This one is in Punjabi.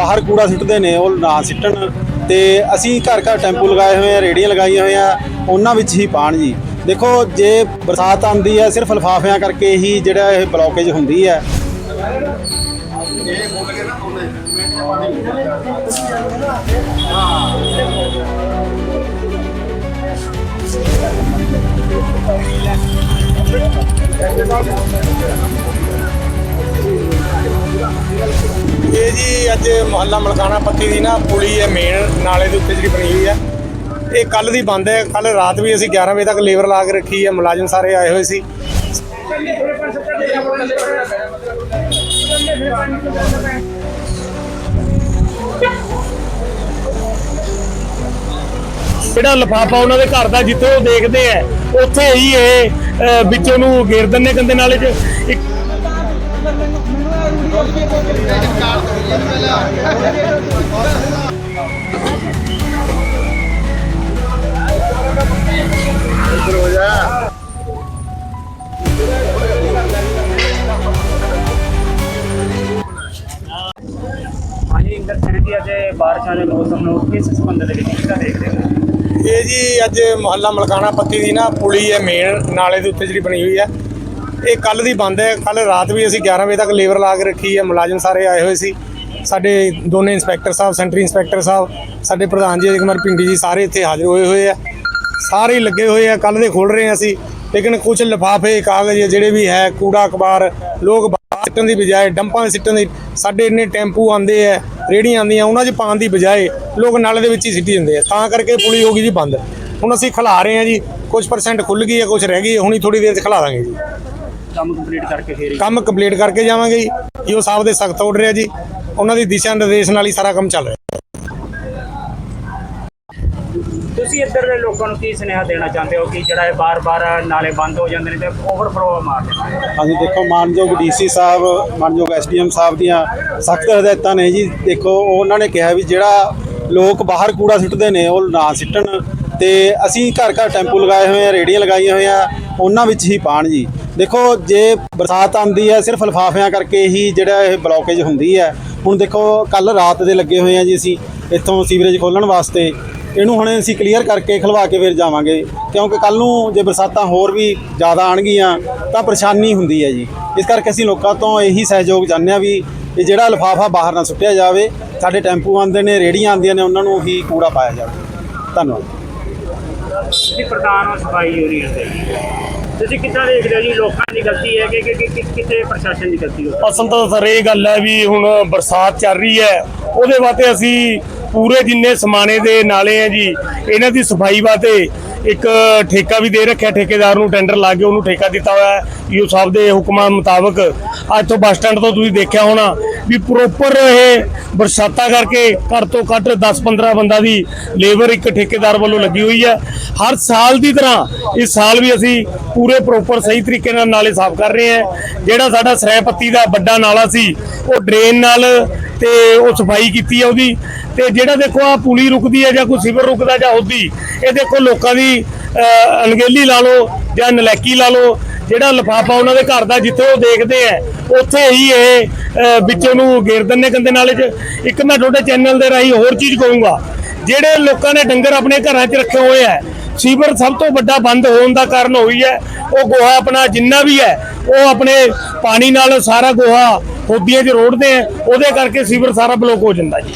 ਬਾਹਰ ਕੂੜਾ ਸੁੱਟਦੇ ਨੇ, ਉਹ ਨਾ ਸਿੱਟਣ। ਤੇ ਅਸੀਂ ਘਰ ਘਰ ਟੈਂਪੂ ਲਗਾਏ ਹੋਏ ਆ ਰੇੜੀਆਂ ਲਗਾਈਆਂ ਹੋਈਆਂ, ਉਹਨਾਂ ਵਿੱਚ ਹੀ ਪਾਣ ਜੀ। ਦੇਖੋ, ਜੇ ਬਰਸਾਤ ਆਉਂਦੀ ਹੈ, ਸਿਰਫ ਲਿਫਾਫਿਆਂ ਕਰਕੇ ਹੀ ਜਿਹੜਾ ਇਹ ਬਲੌਕੇਜ ਹੁੰਦੀ ਹੈ। ਇਹ ਜੀ ਅੱਜ ਮੁਹੱਲਾ ਮਲਕਾਣਾ ਪੱਤੀ ਦੀ ਨਾ ਪੁਲੀ ਹੈ ਮੇਨ ਨਾਲੇ ਦੇ ਉੱਤੇ ਜਿਹੜੀ ਬਣੀ ਹੋਈ ਹੈ ਇਹ ਕੱਲ ਦੀ ਬੰਦ ਹੈ ਕੱਲ ਰਾਤ ਵੀ ਅਸੀਂ 11 ਵਜੇ ਤੱਕ ਲੇਬਰ ਲਾ ਕੇ ਰੱਖੀ ਹੈ ਮੁਲਾਜ਼ਮ ਸਾਰੇ ਆਏ ਹੋਏ ਸੀ। ਜਿਹੜਾ ਲਫਾਫਾ ਉਹਨਾਂ ਦੇ ਘਰ ਦਾ ਜਿੱਥੇ ਉਹ ਦੇਖਦੇ ਆ ਉੱਥੇ ਹੀ ਇਹ ਅਹ, ਵਿੱਚੋਂ ਨੂੰ ਗੇਰ ਦਿੰਦੇ ਕੰਦੇ ਨਾਲੇ 'ਚ। ਇੱਕ ਹਾਂਜੀ ਇੰਦਰ ਸਿੰਘ ਜੀ, ਅੱਜ ਬਾਰਿਸ਼ਾਂ ਦੇ ਮੌਸਮ ਨੂੰ ਕਿਸ ਸੰਬੰਧ ਦੇ ਵਿੱਚ ਕਿਹਦਾ ਦੇਖਦੇ ਹੋ? ਇਹ ਜੀ ਅੱਜ ਮੁਹੱਲਾ ਮਲਕਾਣਾ ਪੱਤੀ ਦੀ ਨਾ ਪੁਲੀ ਹੈ ਮੇਨ ਨਾਲੇ ਦੇ ਉੱਤੇ ਜਿਹੜੀ ਬਣੀ ਹੋਈ ਹੈ। ਇਹ ਕੱਲ ਦੀ ਬੰਦ ਹੈ। ਕੱਲ ਰਾਤ ਵੀ ਅਸੀਂ 11 ਵਜੇ ਤੱਕ ਲੇਬਰ ਲਾ ਕੇ ਰੱਖੀ ਹੈ। ਮੁਲਾਜ਼ਮ ਸਾਰੇ ਆਏ ਹੋਏ ਸੀ। ਸਾਡੇ ਦੋਨੇ ਇੰਸਪੈਕਟਰ ਸਾਹਿਬ, ਸੈਂਟਰੀ ਇੰਸਪੈਕਟਰ ਸਾਹਿਬ, ਸਾਡੇ ਪ੍ਰਧਾਨ ਜੀ ਅਜੇ ਕੁਮਾਰ ਪਿੰਡੀ ਜੀ ਸਾਰੇ ਇੱਥੇ ਹਾਜ਼ਰ ਹੋਏ ਹੋਏ ਆ। ਸਾਰੇ ਹੀ ਲੱਗੇ ਹੋਏ ਆ। ਕੱਲ ਦੇ ਖੋਲ ਰਹੇ ਆ ਅਸੀਂ। ਲੇਕਿਨ ਕੁਝ ਲਿਫਾਫੇ, ਕਾਗਜ਼ ਜਿਹੜੇ ਵੀ ਹੈ, ਕੂੜਾ ਕਬਾਰ ਲੋਕ ਬਾਹਰ ਸਿੱਟਣ ਦੀ ਬਜਾਏ, ਡੰਪਾਂ 'ਚ ਸਿੱਟਣ ਦੀ, ਸਾਡੇ ਇੰਨੇ ਟੈਂਪੂ ਆਉਂਦੇ ਆ, ਰੇਹੜੀਆਂ ਆਉਂਦੀਆਂ, ਉਹਨਾਂ 'ਚ ਪਾਉਣ ਦੀ ਬਜਾਏ ਲੋਕ ਨਾਲੇ ਦੇ ਵਿੱਚ ਹੀ ਸਿੱਟੀ ਜਾਂਦੇ ਆ। ਤਾਂ ਕਰਕੇ ਪੁਲੀ ਹੋ ਗਈ ਜੀ ਬੰਦ। ਹੁਣ ਅਸੀਂ ਖਿਲਾ ਰਹੇ ਆ ਜੀ। ਕੁਝ ਪਰਸੈਂਟ ਖੁੱਲ ਗਈ ਹੈ ਕੁਝ ਰਹਿ ਗਈ ਹੈ। ਹੁਣੀ ਥੋੜੀ ਦੇਰ 'ਚ ਖਿਲਾ ਦਾਂਗੇ ਜੀ। ਕੰਮ ਕੰਪਲੀਟ ਕਰਕੇ ਫੇਰ ਕੰਮ ਕੰਪਲੀਟ ਕਰਕੇ ਜਾਵਾਂਗੇ ਜੀ। ਈਓ ਸਾਹਿਬ ਦੇ ਸਖਤ ਆਰਡਰ ਹੈ ਜੀ। ਉਹਨਾਂ ਦੀ ਦਿਸ਼ਾ ਨਿਰਦੇਸ਼ ਨਾਲ ਹੀ ਸਾਰਾ ਕੰਮ ਚੱਲ ਰਿਹਾ। ਤੁਸੀਂ ਇੱਧਰ ਦੇ ਲੋਕਾਂ ਨੂੰ ਕੀ ਸੁਨੇਹਾ ਦੇਣਾ ਚਾਹੁੰਦੇ ਹੋ ਕਿ ਜਿਹੜਾ ਇਹ ਬਾਰ-ਬਾਰ ਨਾਲੇ ਬੰਦ ਹੋ ਜਾਂਦੇ ਨੇ ਤੇ ਓਵਰਫਲੋ ਮਾਰਦੇ ਨੇ ਅਸੀਂ ਦੇਖੋ ਮਾਨਯੋਗ ਡੀਸੀ ਸਾਹਿਬ ਮਾਨਯੋਗ ਐਸਡੀਐਮ ਸਾਹਿਬ ਦੀਆਂ ਸਖਤ ਹਦਾਇਤਾਂ ਨੇ ਜੀ। ਦੇਖੋ ਉਹਨਾਂ ਨੇ ਕਿਹਾ ਵੀ ਜਿਹੜਾ ਲੋਕ ਬਾਹਰ ਕੂੜਾ ਸੁੱਟਦੇ ਨੇ ਉਹ ਨਾ ਸਿੱਟਣ। ਤੇ ਅਸੀਂ ਘਰ ਘਰ ਟੈਂਪੂ ਲਗਾਏ ਹੋਏ ਆ ਰੇੜੀਆਂ ਲਗਾਈਆਂ ਹੋਈਆਂ ਉਹਨਾਂ ਵਿੱਚ ਹੀ ਪਾਣ ਜੀ। ਦੇਖੋ, ਜੇ ਬਰਸਾਤ ਆਉਂਦੀ ਹੈ, ਸਿਰਫ ਲਿਫਾਫਿਆਂ ਕਰਕੇ ਹੀ ਜਿਹੜਾ ਇਹ ਬਲੌਕੇਜ ਹੁੰਦੀ ਹੈ। ਹੁਣ ਦੇਖੋ ਕੱਲ ਰਾਤ ਦੇ ਲੱਗੇ ਹੋਏ ਆ ਜੀ ਅਸੀਂ ਇੱਥੋਂ ਸੀਵਰੇਜ ਖੋਲਣ ਵਾਸਤੇ। ਇਹਨੂੰ ਹੁਣ ਅਸੀਂ ਕਲੀਅਰ ਕਰਕੇ ਖਲਵਾ ਕੇ ਫਿਰ ਜਾਵਾਂਗੇ। ਕਿਉਂਕਿ ਕੱਲ ਨੂੰ ਜੇ ਬਰਸਾਤਾਂ ਹੋਰ ਵੀ ਜ਼ਿਆਦਾ ਆਣਗੀਆਂ ਤਾਂ ਪਰੇਸ਼ਾਨੀ ਹੁੰਦੀ ਹੈ ਜੀ। ਇਸ ਕਰਕੇ ਅਸੀਂ ਲੋਕਾਂ ਤੋਂ ਇਹੀ ਸਹਿਯੋਗ ਚਾਹੁੰਦੇ ਹਾਂ ਵੀ ਇਹ ਜਿਹੜਾ ਲਿਫਾਫਾ ਬਾਹਰ ਨਾ ਸੁੱਟਿਆ ਜਾਵੇ, ਸਾਡੇ ਟੈਂਪੂ ਆਉਂਦੇ ਨੇ ਰੇੜੀਆਂ ਆਉਂਦੀਆਂ ਨੇ, ਉਹਨਾਂ ਨੂੰ ਹੀ ਕੂੜਾ ਪਾਇਆ ਜਾਵੇ। ਧੰਨਵਾਦ। ਤੁਸੀਂ ਪ੍ਰਧਾਨ ਸਫ਼ਾਈ ਯੂਨੀਅਨ ਦੇ। ਤੁਸੀਂ ਕਿੱਦਾਂ ਦੇਖਦੇ ਹੋ ਜੀ? ਲੋਕਾਂ ਦੀ ਗਲਤੀ ਹੈ ਕਿ ਕਿ- ਕਿ ਕਿਤੇ ਪ੍ਰਸ਼ਾਸਨ ਦੀ ਗਲਤੀ ਹੋ ਅਸਲ ਤਾਂ ਸਰ ਇਹ ਗੱਲ ਹੈ ਵੀ ਹੁਣ ਬਰਸਾਤ ਚੱਲ ਰਹੀ ਹੈ। ਉਹਦੇ ਵਾਸਤੇ ਅਸੀਂ ਪੂਰੇ ਜਿੰਨੇ ਸਮਾਣੇ ਦੇ ਨਾਲੇ ਹੈ ਜੀ, ਇਹਨਾਂ ਦੀ ਸਫ਼ਾਈ ਵਾਸਤੇ ਇੱਕ ਠੇਕਾ ਵੀ ਦੇ ਰੱਖਿਆ। ਠੇਕੇਦਾਰ ਨੂੰ ਟੈਂਡਰ ਲਾ ਕੇ ਉਹਨੂੰ ਠੇਕਾ ਦਿੱਤਾ ਹੋਇਆ ਹੈ। ਯੂ ਸਾਹਿਬ ਦੇ ਹੁਕਮਾਂ ਮੁਤਾਬਕ ਅੱਜ ਤੋਂ ਬੱਸ ਸਟੈਂਡ ਤੋਂ ਤੁਸੀਂ ਦੇਖਿਆ ਹੋਣਾ ਵੀ ਪ੍ਰੋਪਰ ਇਹ ਬਰਸਾਤਾਂ ਕਰਕੇ ਘੱਟ ਤੋਂ ਘੱਟ 10-15 ਬੰਦਾ ਦੀ ਲੇਬਰ ਇੱਕ ਠੇਕੇਦਾਰ ਵੱਲੋਂ ਲੱਗੀ ਹੋਈ ਹੈ। ਹਰ ਸਾਲ ਦੀ ਤਰ੍ਹਾਂ ਇਸ ਸਾਲ ਵੀ ਅਸੀਂ ਪੂਰੇ ਪ੍ਰੋਪਰ ਸਹੀ ਤਰੀਕੇ ਨਾਲ ਨਾਲੇ ਸਾਫ਼ ਕਰ ਰਹੇ ਹਾਂ। ਜਿਹੜਾ ਸਾਡਾ ਸਰੈਪੱਤੀ ਦਾ ਵੱਡਾ ਨਾਲਾ ਸੀ, ਉਹ ਡਰੇਨ ਨਾਲ ਤੇ ਉਹ ਸਫ਼ਾਈ ਕੀਤੀ ਹੈ ਉਹਦੀ। ਤੇ ਜਿਹੜਾ ਦੇਖੋ ਆ ਪੁਲੀ ਰੁਕਦੀ ਹੈ ਜਾਂ ਕੋਈ ਸਿਵਰ ਰੁਕਦਾ ਜਾਂ ਹੁੰਦੀ ਇਹ ਦੇਖੋ ਲੋਕਾਂ ਦੀ ਅਣਗੇਲੀ ਲਾ ਲਓ ਜਾਂ ਨਲੈਕੀ ਲਾ ਲਓ ਜਿਹੜਾ ਲਫਾਫਾ ਉਹਨਾਂ ਦੇ ਘਰ ਦਾ ਜਿੱਥੇ ਉਹ ਦੇਖਦੇ ਆ, ਉੱਥੇ ਹੀ ਇਹ ਵਿੱਚ ਵਿੱਚੋਂ ਨੂੰ ਗੇਰ ਦਿੰਦੇ ਗੰਦੇ ਨਾਲੇ 'ਚ। ਇੱਕ ਮੈਂ ਤੁਹਾਡੇ ਚੈਨਲ ਦੇ ਰਾਹੀਂ ਹੋਰ ਚੀਜ਼ ਕਹੂੰਗਾ। ਜਿਹੜੇ ਲੋਕਾਂ ਨੇ ਡੰਗਰ ਆਪਣੇ ਘਰਾਂ 'ਚ ਰੱਖੇ ਹੋਏ ਆ, ਸੀਵਰ ਸਭ ਤੋਂ ਵੱਡਾ ਬੰਦ ਹੋਣ ਦਾ ਕਾਰਨ ਹੋਈ ਹੈ। ਉਹ ਗੋਹਾ ਆਪਣਾ ਜਿੰਨਾ ਵੀ ਹੈ, ਉਹ ਆਪਣੇ ਪਾਣੀ ਨਾਲ ਸਾਰਾ ਗੋਹਾ ਹੋਦੀਆਂ 'ਚ ਰੋੜਦੇ ਆ, ਉਹਦੇ ਕਰਕੇ ਸੀਵਰ ਸਾਰਾ ਬਲੌਕ ਹੋ ਜਾਂਦਾ ਜੀ।